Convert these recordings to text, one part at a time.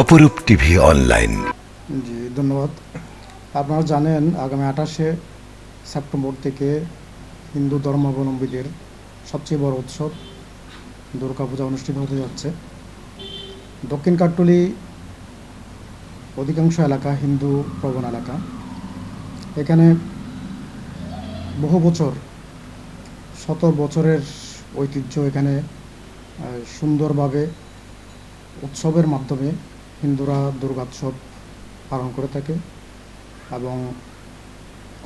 অপরূপ TV online. জি, ধন্যবাদ। আপনারা জানেন, আগামী আঠাশে সেপ্টেম্বর থেকে হিন্দু ধর্মাবলম্বীদের সবচেয়ে বড় উৎসব দুর্গাপূজা অনুষ্ঠিত হতে যাচ্ছে। দক্ষিণ কাট্টলি অধিকাংশ এলাকা হিন্দু প্রবণ এলাকা। এখানে বহু বছর, শত বছরের ঐতিহ্য এখানে সুন্দরভাবে উৎসবের মাধ্যমে হিন্দুরা দুর্গোৎসব পালন করে থাকে এবং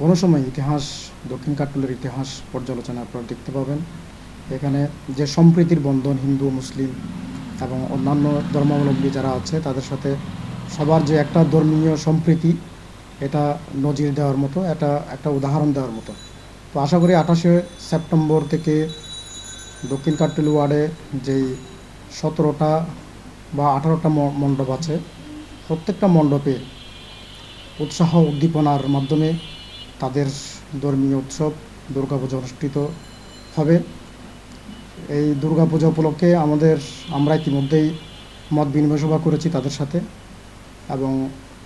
কোনো সময় ইতিহাস, দক্ষিণ কাট্টলের ইতিহাস পর্যালোচনা আপনারা দেখতে পাবেন। এখানে যে সম্প্রীতির বন্ধন হিন্দু, মুসলিম এবং অন্যান্য ধর্মাবলম্বী যারা আছে, তাদের সাথে সবার যে একটা ধর্মীয় সম্প্রীতি, এটা নজির দেওয়ার মতো, এটা একটা উদাহরণ দেওয়ার মতো। তো আশা করি আঠাশে সেপ্টেম্বর থেকে দক্ষিণ কাট্টলি ওয়ার্ডে যেই সতেরোটা বা আঠারোটা মণ্ডপ আছে। প্রত্যেকটা মণ্ডপে উৎসাহ উদ্দীপনার মাধ্যমে তাদের ধর্মীয় উৎসব দুর্গাপূজা অনুষ্ঠিত হবে। এই দুর্গাপূজা উপলক্ষে আমাদের, আমরা ইতিমধ্যেই মত বিনিময় সভা করেছি তাদের সাথে এবং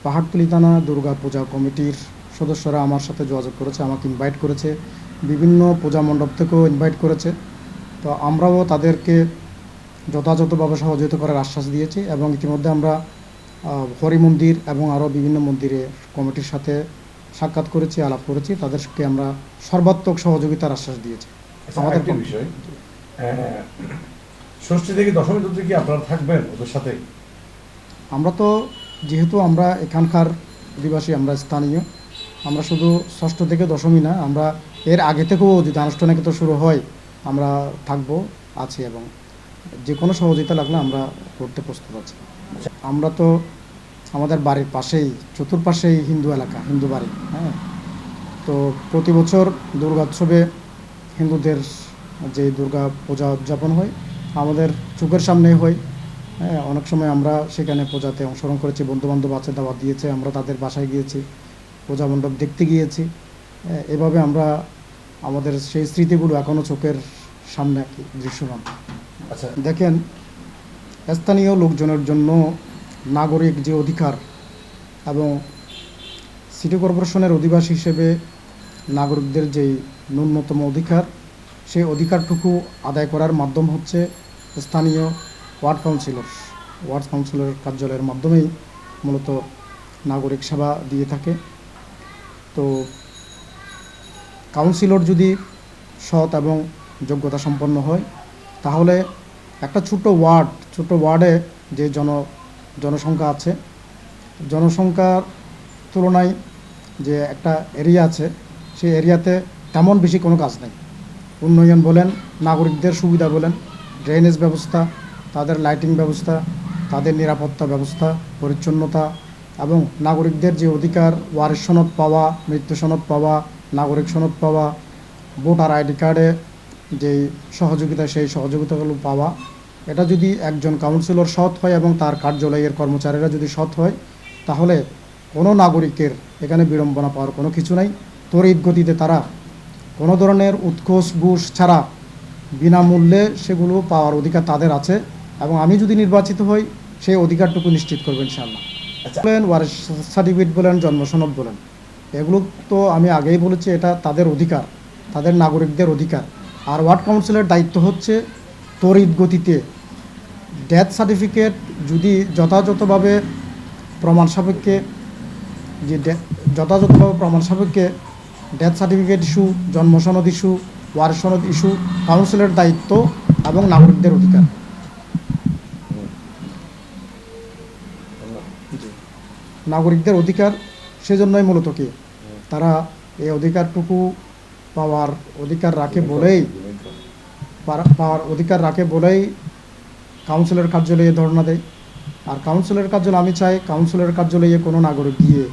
পাহাড়তলি থানা দুর্গা পূজা কমিটির সদস্যরা আমার সাথে যোগাযোগ করেছে, আমাকে ইনভাইট করেছে। বিভিন্ন পূজা মণ্ডপ থেকেও ইনভাইট করেছে। তো আমরাও তাদেরকে যথাযথভাবে সহযোগিতা করার আশ্বাস দিয়েছি এবং ইতিমধ্যে আমরা হরি মন্দির এবং আরও বিভিন্ন মন্দিরে কমিটির সাথে সাক্ষাৎ করেছি আলাপ করেছি। তাদেরকে আমরা সর্বাত্মক সহযোগিতার আশ্বাস দিয়েছি। আচ্ছা, আমাদের বিষয়। ষষ্ঠী থেকে দশমী কি আপনারা থাকবেন ওদের সাথে? আমরা তো যেহেতু আমরা এখানকার অধিবাসী আমরা স্থানীয় আমরা শুধু ষষ্ঠ থেকে দশমী না আমরা এর আগে থেকেও যদি আনুষ্ঠানিকতা শুরু হয় আমরা থাকব আছি এবং যে কোনো সহযোগিতা লাগলে আমরা করতে প্রস্তুত আছি। আমরা তো আমাদের বাড়ির পাশেই চতুর্পাশেই হিন্দু এলাকা হিন্দু বাড়ি হ্যাঁ? তো প্রতি বছর দুর্গোৎসবে হিন্দুদের যে দুর্গা পূজা উদযাপন হয় আমাদের চোখের সামনেই হয় হ্যাঁ? অনেক সময় আমরা সেখানে পূজাতে অংশগ্রহণ করেছি বন্ধু বান্ধব আছে দাওয়াত দিয়েছে আমরা তাদের বাসায় গিয়েছি পূজা মণ্ডপ দেখতে গিয়েছি হ্যাঁ, এভাবে আমরা আমাদের সেই স্মৃতিগুলো এখনও চোখের সামনে আর কি দৃশ্যমান। আচ্ছা। দেখেন, স্থানীয় লোকজনের জন্য নাগরিক যে অধিকার এবং সিটি কর্পোরেশনের অধিবাসী হিসেবে নাগরিকদের যেই ন্যূনতম অধিকার, সেই অধিকারটুকু আদায় করার মাধ্যম হচ্ছে স্থানীয় ওয়ার্ড কাউন্সিলর। ওয়ার্ড কাউন্সিলরের কার্যালয়ের মাধ্যমেই মূলত নাগরিক সেবা দিয়ে থাকে। তো কাউন্সিলর যদি সৎ এবং যোগ্যতা সম্পন্ন হয়, তাহলে একটা ছোট ওয়ার্ড, ছোট ওয়ার্ডে যে জন, জনসংখ্যা আছে, জনসংখ্যার তুলনায় যে একটা এরিয়া আছে সেই এরিয়াতে তেমন বেশি কোনো কাজ নেই। উন্নয়ন বলেন, নাগরিকদের সুবিধা বলেন ড্রেনেজ ব্যবস্থা, তাদের লাইটিং ব্যবস্থা, তাদের নিরাপত্তা ব্যবস্থা, পরিচ্ছন্নতা এবং নাগরিকদের যে অধিকার ওয়ারিশ সনদ পাওয়া, মৃত্যু সনদ পাওয়া, নাগরিক সনদ পাওয়া, ভোটার আইডি কার্ডে যেই সহযোগিতা, সেই সহযোগিতাগুলো পাওয়া এটা যদি একজন কাউন্সিলর সৎ হয় এবং তার কার্যালয়ের কর্মচারীরা যদি সৎ হয় তাহলে কোনো নাগরিকের এখানে বিড়ম্বনা পাওয়ার কোনো কিছু নাই। তড়িৎ গতিতে তারা কোনো ধরনের উৎকোষ ঘুষ ছাড়া বিনামূল্যে সেগুলো পাওয়ার অধিকার তাদের আছে এবং আমি যদি নির্বাচিত হই সেই অধিকারটুকু নিশ্চিত করবেন ইনশাআল্লাহ। আচ্ছা। বলেন ওয়ারিশ সার্টিফিকেট বলেন জন্ম সনদ বলেন এগুলো তো আমি আগেই বলেছি এটা তাদের অধিকার তাদের নাগরিকদের অধিকার। আর ওয়ার্ড কাউন্সিলের দায়িত্ব হচ্ছে তড়িৎ গতিতে ডেথ সার্টিফিকেট যদি যথাযথভাবে প্রমাণ সাপেক্ষে যে যথাযথভাবে প্রমাণ সাপেক্ষে ডেথ সার্টিফিকেট ইস্যু জন্ম সনদ ইস্যু ওয়ার সনদ ইস্যু কাউন্সিলের দায়িত্ব এবং নাগরিকদের অধিকার। নাগরিকদের অধিকার সেজন্যই মূলত কি? তারা এই অধিকারটুকু পাওয়ার অধিকার রাখে বলেই পাওয়ার অধিকার রাখে বলেই কাউন্সিলের কার্যালয়ে ধর্ণা দেয়। আর কাউন্সিলের কার্যালয় আমি চাই কাউন্সিলের কার্যালয়ে কোনো নাগরিক গিয়ে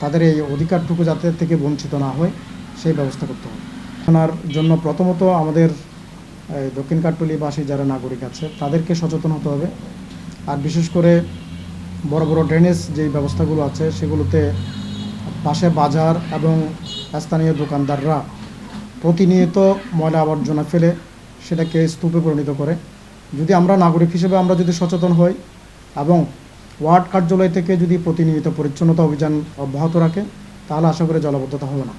তাদের এই অধিকারটুকু যাতে থেকে বঞ্চিত না হয়, সেই ব্যবস্থা করতে হবে। ওনার জন্য প্রথমত আমাদের দক্ষিণ কাট্টলিবাসী যারা নাগরিক আছে, তাদেরকে সচেতন হতে হবে। আর বিশেষ করে বড় বড় ড্রেনেজ যেই ব্যবস্থাগুলো আছে, সেগুলোতে পাশে বাজার এবং স্থানীয় দোকানদাররা প্রতিনিয়ত ময়লা আবর্জনা ফেলে সেটাকে স্তূপে পরিণত করে। যদি আমরা নাগরিক হিসেবে আমরা যদি সচেতন হই এবং ওয়ার্ড কার্যালয় থেকে যদি প্রতিনিয়ত পরিচ্ছন্নতা অভিযান অব্যাহত রাখে, তাহলে আশা করি জলাবদ্ধতা হবে না।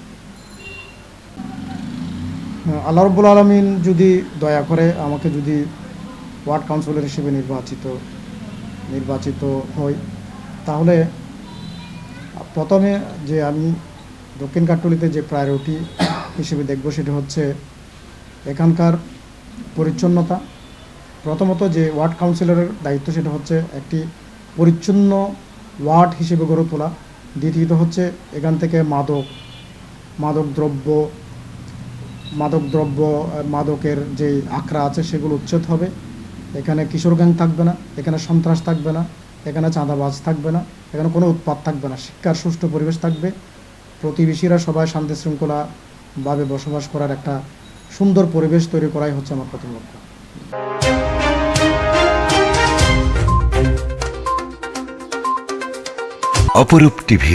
আল্লাহ রব্বুল আলমিন যদি দয়া করে আমাকে যদি ওয়ার্ড কাউন্সিলর হিসেবে নির্বাচিত নির্বাচিত হই, তাহলে প্রথমে যে আমি দক্ষিণ কাট্টলিতে যে প্রায়োরিটি হিসেবে দেখব সেটা হচ্ছে এখানকার পরিচ্ছন্নতা। প্রথমত যে ওয়ার্ড কাউন্সিলরের দায়িত্ব সেটা হচ্ছে একটি পরিচ্ছন্ন ওয়ার্ড হিসেবে গড়ে তোলা। দ্বিতীয়ত হচ্ছে এখান থেকে মাদক মাদক দ্রব্য মাদক দ্রব্য মাদকের যে আখড়া আছে সেগুলো উচ্ছেদ হবে। এখানে কিশোর গ্যাং থাকবে না, এখানে সন্ত্রাস থাকবে না, এখানে চাঁদাবাজ থাকবে না, এখানে কোনো উৎপাত থাকবে না, শিক্ষার সুষ্ঠু পরিবেশ থাকবে। প্রতিবেশীরা সবাই শান্তি শৃঙ্খলাভাবে বসবাস করার একটা সুন্দর পরিবেশ তৈরি করাই হচ্ছে আমার প্রথম লক্ষ্য। অপরূপ টিভি